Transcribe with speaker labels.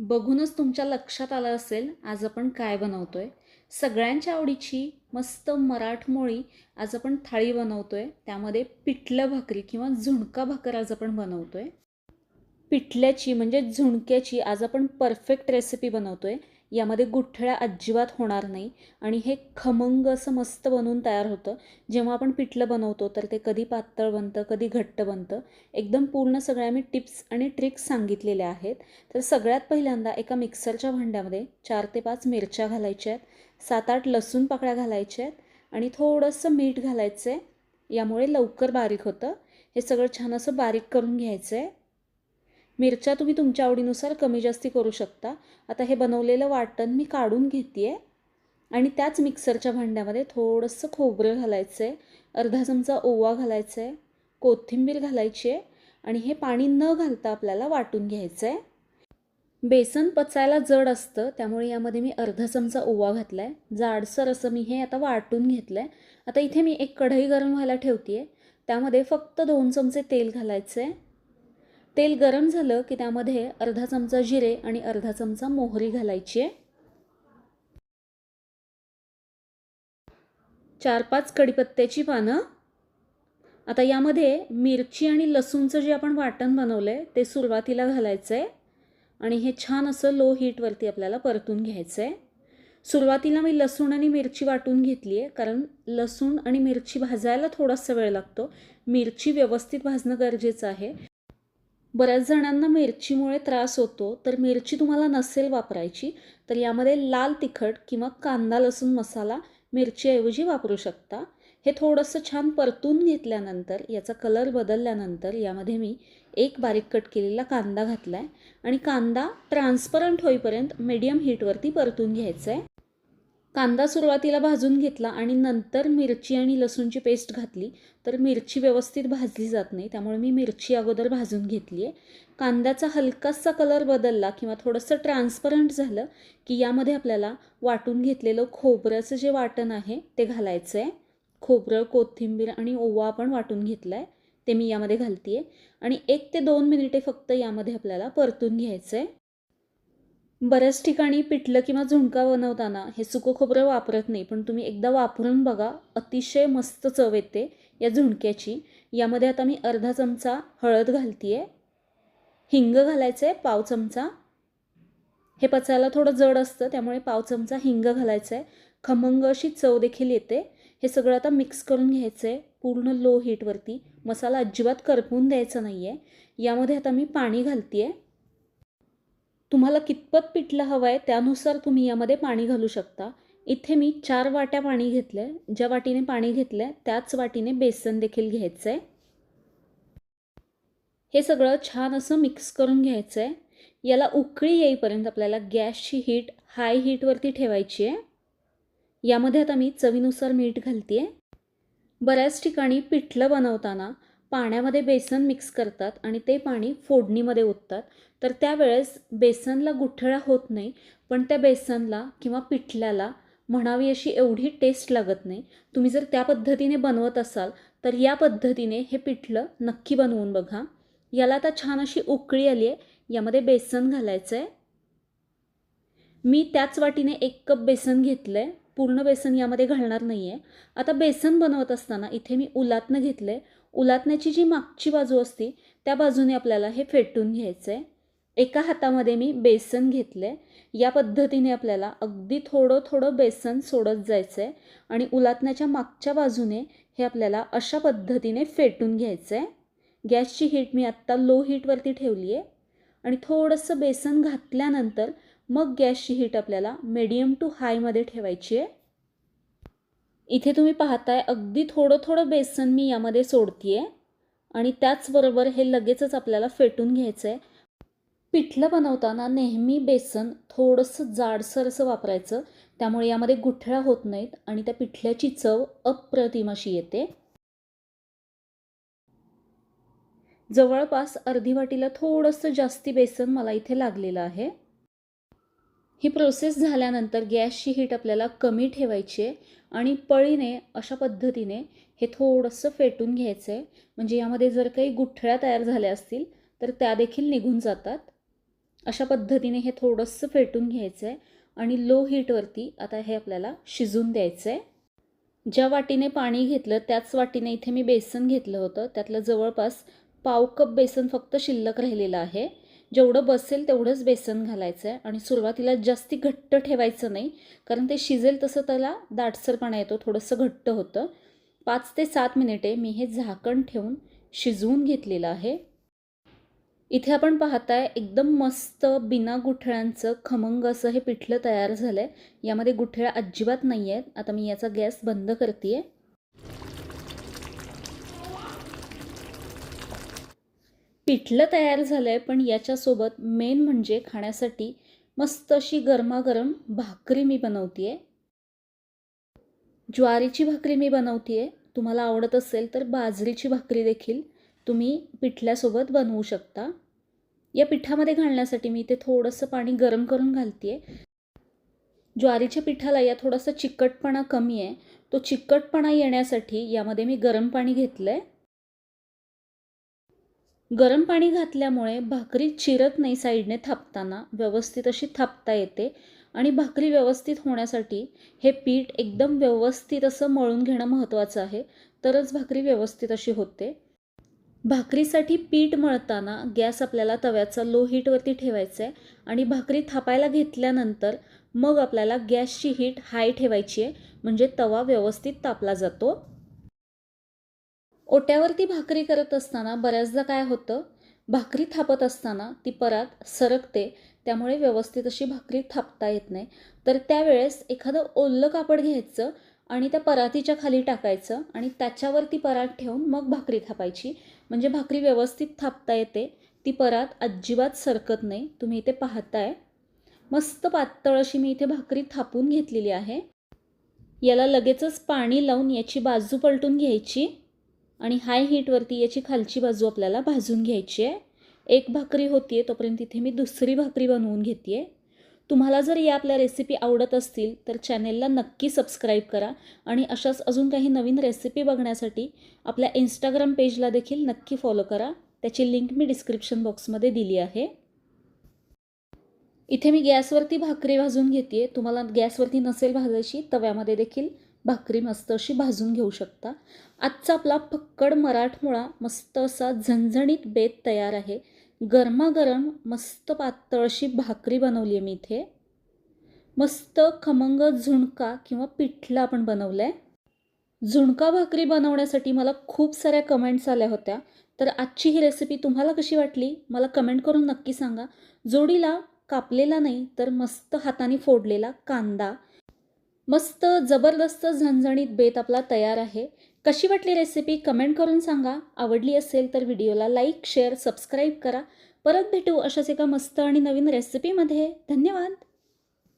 Speaker 1: बघूनच तुमच्या लक्षात आलं असेल आज आपण काय बनवतोय. सगळ्यांच्या आवडीची मस्त मराठमोळी आज आपण थाळी बनवतोय. त्यामध्ये पिठलं भाकरी किंवा झुणका भाकर आज आपण बनवतोय. पिठल्याची म्हणजे झुणक्याची आज आपण परफेक्ट रेसिपी बनवतोय. यामध्ये गुठळ्या अजिबात होणार नाही. आणि हे खमंग असं मस्त बनवून तयार होतं. जेव्हा आपण पिठलं बनवतो तर ते कधी पातळ बनतं कधी घट्ट बनतं. एकदम पूर्ण सगळ्या मी टिप्स आणि ट्रिक्स सांगितलेल्या आहेत. तर सगळ्यात पहिल्यांदा एका मिक्सरच्या भांड्यामध्ये चार ते पाच मिरच्या घालायच्या आहेत. सात आठ लसूण पाकळ्या घालायच्या आहेत. आणि थोडंसं मीठ घालायचं आहे यामुळे लवकर बारीक होतं. हे सगळं छान असं बारीक करून घ्यायचं आहे मिरच्या तुम्ही तुमच्या आवडीनुसार कमी जास्ती करू शकता. आता हे बनवलेलं वाटण मी काढून घेते आहे आणि त्याच मिक्सरच्या भांड्यामध्ये थोडंसं खोबरं घालायचं आहे अर्धा चमचा ओवा घालायचा आहे कोथिंबीर घालायची आहे. आणि हे पाणी न घालता आपल्याला वाटून घ्यायचं आहे बेसन पचायला जड असतं त्यामुळे यामध्ये मी अर्धा चमचा ओवा घातला आहे जाडसर असं मी हे आता वाटून घेतलं आहे आता इथे मी एक कढई गरम व्हायला ठेवते आहे त्यामध्ये फक्त दोन चमचे तेल घालायचं आहे तेल गरम झालं की त्यामध्ये अर्धा चमचा जिरे आणि अर्धा चमचा मोहरी घालायची आहे. चार पाच कडीपत्त्याची पानं. आता यामध्ये मिरची आणि लसूणचं जे आपण वाटण बनवलं आहे ते सुरुवातीला घालायचं आहे आणि हे छान असं लो हीटवरती आपल्याला परतून घ्यायचं आहे सुरुवातीला मी लसूण आणि मिरची वाटून घेतली आहे कारण लसूण आणि मिरची भाजायला थोडासा वेळ लागतो. मिरची व्यवस्थित भाजणं गरजेचं आहे. बऱ्याच जणांना मिरचीमुळे त्रास होतो तर मिरची तुम्हाला नसेल वापरायची तर यामध्ये लाल तिखट किंवा कांदा लसूण मसाला मिरचीऐवजी वापरू शकता. हे थोडंसं छान परतून घेतल्यानंतर याचा कलर बदलल्यानंतर यामध्ये मी एक बारीक कट केलेला कांदा घातला आहे आणि कांदा ट्रान्सपरंट होईपर्यंत मीडियम हीटवरती परतून घ्यायचा आहे कांदा सुरुवातीला भाजून घेतला आणि नंतर मिरची आणि लसूणची पेस्ट घातली. तर मिरची व्यवस्थित भाजली जात नाही त्यामुळे मी मिरची अगोदर भाजून घेतली आहे. कांद्याचा हलकासा कलर बदलला किंवा थोडंसं ट्रान्सपरंट झालं की यामध्ये आपल्याला वाटून घेतलेलं खोबऱ्याचं जे वाटण आहे ते घालायचं आहे खोबरं कोथिंबीर आणि ओवा आपण वाटून घेतला आहे ते मी यामध्ये घालते आहे आणि एक ते दोन मिनिटे फक्त यामध्ये आपल्याला परतून घ्यायचं आहे बऱ्याच ठिकाणी पिठलं किंवा झुणका बनवताना हे सुकं खोबरं वापरत नाही पण तुम्ही एकदा वापरून बघा अतिशय मस्त चव येते या झुणक्याची. यामध्ये आता मी अर्धा चमचा हळद घालते आहे हिंग घालायचं आहे पाव चमचा. हे पचायला थोडं जड असतं त्यामुळे पाव चमचा हिंग घालायचं आहे खमंग अशी चव देखील येते. हे सगळं आता मिक्स करून घ्यायचं आहे पूर्ण लो हीटवरती. मसाला अजिबात करपून द्यायचा नाही आहे यामध्ये आता मी पाणी घालते आहे तुम्हाला कितपत पिठलं हवं आहे त्यानुसार तुम्ही यामध्ये पाणी घालू शकता. इथे मी चार वाट्या पाणी घेतलं आहे ज्या वाटीने पाणी घेतलं आहे त्याच वाटीने बेसन देखील घ्यायचं आहे हे सगळं छान असं मिक्स करून घ्यायचं आहे याला उकळी येईपर्यंत आपल्याला गॅसची हीट हाय हीटवरती ठेवायची आहे. यामध्ये आता मी चवीनुसार मीठ घालते आहे बऱ्याच ठिकाणी पिठलं बनवताना पाण्यामध्ये बेसन मिक्स करतात आणि ते पाणी फोडणीमध्ये ओततात. तर त्यावेळेस बेसनला गुठळ्या होत नाही पण त्या बेसनला किंवा पिठल्याला म्हणावी अशी एवढी टेस्ट लागत नाही. तुम्ही जर त्या पद्धतीने बनवत असाल तर या पद्धतीने हे पिठलं नक्की बनवून बघा. याला आता छान अशी उकळी आली आहे. यामध्ये बेसन घालायचं आहे मी त्याच वाटीने एक कप बेसन घेतलं आहे पूर्ण बेसन यामध्ये घालणार नाही आहे आता बेसन बनवत असताना इथे मी उलातनं घेतलं आहे उलातण्याची जी मागची बाजू असते त्या बाजूने आपल्याला हे फेटून घ्यायचं आहे एका हातामध्ये मी बेसन घेतलं आहे या पद्धतीने आपल्याला अगदी थोडं थोडं बेसन सोडत जायचं आहे आणि उलातण्याच्या मागच्या बाजूने हे आपल्याला अशा पद्धतीने फेटून घ्यायचं आहे गॅसची हीट मी आत्ता लो हीटवरती ठेवली आहे आणि थोडंसं बेसन घातल्यानंतर मग गॅसची हीट आपल्याला मिडियम टू हायमध्ये ठेवायची आहे इथे तुम्ही पाहताय अगदी थोडं थोडं बेसन मी यामध्ये सोडते आहे आणि त्याचबरोबर हे लगेचच आपल्याला फेटून घ्यायचं आहे पिठलं बनवताना नेहमी बेसन थोडंसं जाडसर असं वापरायचं. त्यामुळे यामध्ये गुठळ्या होत नाहीत आणि त्या पिठल्याची चव अप्रतिम अशी येते. जवळपास अर्धी वाटीला थोडंसं जास्ती बेसन मला इथे लागलेलं आहे. ही प्रोसेस झाल्यानंतर गॅसची हीट आपल्याला कमी ठेवायची आहे आणि पळीने अशा पद्धतीने हे थोडंसं फेटून घ्यायचं आहे. म्हणजे यामध्ये जर काही गुठळ्या तयार झाल्या असतील तर त्या देखील निघून जातात. अशा पद्धतीने हे थोडंसं फेटून घ्यायचं आहे आणि लो हीटवरती आता हे आपल्याला शिजून द्यायचं आहे. ज्या वाटीने पाणी घेतलं त्याच वाटीने इथे मी बेसन घेतलं होतं. त्यातलं जवळपास पाव कप बेसन फक्त शिल्लक राहिलेलं आहे. जेवढं बसेल तेवढंच बेसन घालायचं आहे आणि सुरुवातीला जास्ती घट्ट ठेवायचं नाही कारण ते शिजेल तसं त्याला दाटसरपणा येतो थोडंसं घट्ट होतं. पाच ते सात मिनिटे मी हे झाकण ठेवून शिजवून घेतलेलं आहे. इथे आपण पाहताय एकदम मस्त बिना गुठळ्यांचं खमंग असं हे पिठलं तयार झालं आहे यामध्ये गुठळ्या अजिबात नाही आहेत आता मी याचा गॅस बंद करते आहे पिठलं तयार झालं आहे पण याच्यासोबत मेन म्हणजे खाण्यासाठी मस्त अशी गरमागरम भाकरी मी बनवते ज्वारीची भाकरी मी बनवते तुम्हाला आवडत असेल तर बाजरीची भाकरी देखील तुम्ही पिठल्यासोबत बनवू शकता. या पिठामध्ये घालण्यासाठी मी इथे थोडंसं पाणी गरम करून घालते ज्वारीच्या पिठाला या थोडासा चिकटपणा कमी आहे. तो चिकटपणा येण्यासाठी यामध्ये मी गरम पाणी घेतलं आहे गरम पाणी घातल्यामुळे भाकरी चिरत नाही साईडने थापताना व्यवस्थित अशी थापता येते आणि भाकरी व्यवस्थित होण्यासाठी हे पीठ एकदम व्यवस्थित असं मळून घेणं महत्त्वाचं आहे तरच भाकरी व्यवस्थित अशी होते. भाकरीसाठी पीठ मळताना गॅस आपल्याला तव्याचा लो हीटवरती ठेवायचा आहे आणि भाकरी थापायला घेतल्यानंतर मग आपल्याला गॅसची हीट हाय ठेवायची आहे म्हणजे तवा व्यवस्थित तापला जातो. ओट्यावरती भाकरी करत असताना बऱ्याचदा काय होतं? भाकरी थापत असताना ती परात सरकते त्यामुळे व्यवस्थित अशी भाकरी थापता येत नाही. तर त्यावेळेस एखादं ओल्लं कापड घ्यायचं आणि त्या परातीच्या खाली टाकायचं आणि त्याच्यावरती परात ठेवून मग भाकरी थापायची. म्हणजे भाकरी व्यवस्थित थापता येते. ती परात अजिबात सरकत नाही. तुम्ही इथे पाहताय. मस्त पातळ अशी मी इथे भाकरी थापून घेतलेली आहे. याला लगेचच पाणी लावून याची बाजू पलटून घ्यायची. आणि हाय हीटवरती याची खालची बाजू आपल्याला भाजून घ्यायची आहे. एक भाकरी होती आहे तोपर्यंत तिथे मी दुसरी भाकरी बनवून घेते आहे तुम्हाला जर या आपल्या रेसिपी आवडत असतील तर चॅनेलला नक्की सबस्क्राईब करा. आणि अशाच अजून काही नवीन रेसिपी बघण्यासाठी आपल्या इंस्टाग्राम पेजला देखील नक्की फॉलो करा. त्याची लिंक मी डिस्क्रिप्शन बॉक्समध्ये दिली आहे. इथे मी गॅसवरती भाकरी भाजून घेते तुम्हाला गॅसवरती नसेल भाजायची तव्यामध्ये देखील भाकरी मस्त अशी भाजून घेऊ शकता. आजचा आपला फक्कड मराठमोळा मस्त असा झणझणीत बेत तयार आहे. गरमागरम मस्त पातळ अशी भाकरी बनवली आहे मी इथे. मस्त खमंग झुणका किंवा पिठला आपण बनवलं आहे झुणका भाकरी बनवण्यासाठी मला खूप साऱ्या कमेंट्स आल्या होत्या. तर आजची ही रेसिपी तुम्हाला कशी वाटली? मला कमेंट करून नक्की सांगा. जोडीला कापलेला नाही तर मस्त हाताने फोडलेला कांदा मस्त जबरदस्त झणझणीत बेत आपला तयार आहे. कशी वाटली रेसिपी कमेंट करून सांगा. आवडली असेल तर व्हिडिओला लाईक शेअर सबस्क्राईब करा. परत भेटू अशाच एका मस्त आणि नवीन रेसिपीमध्ये धन्यवाद.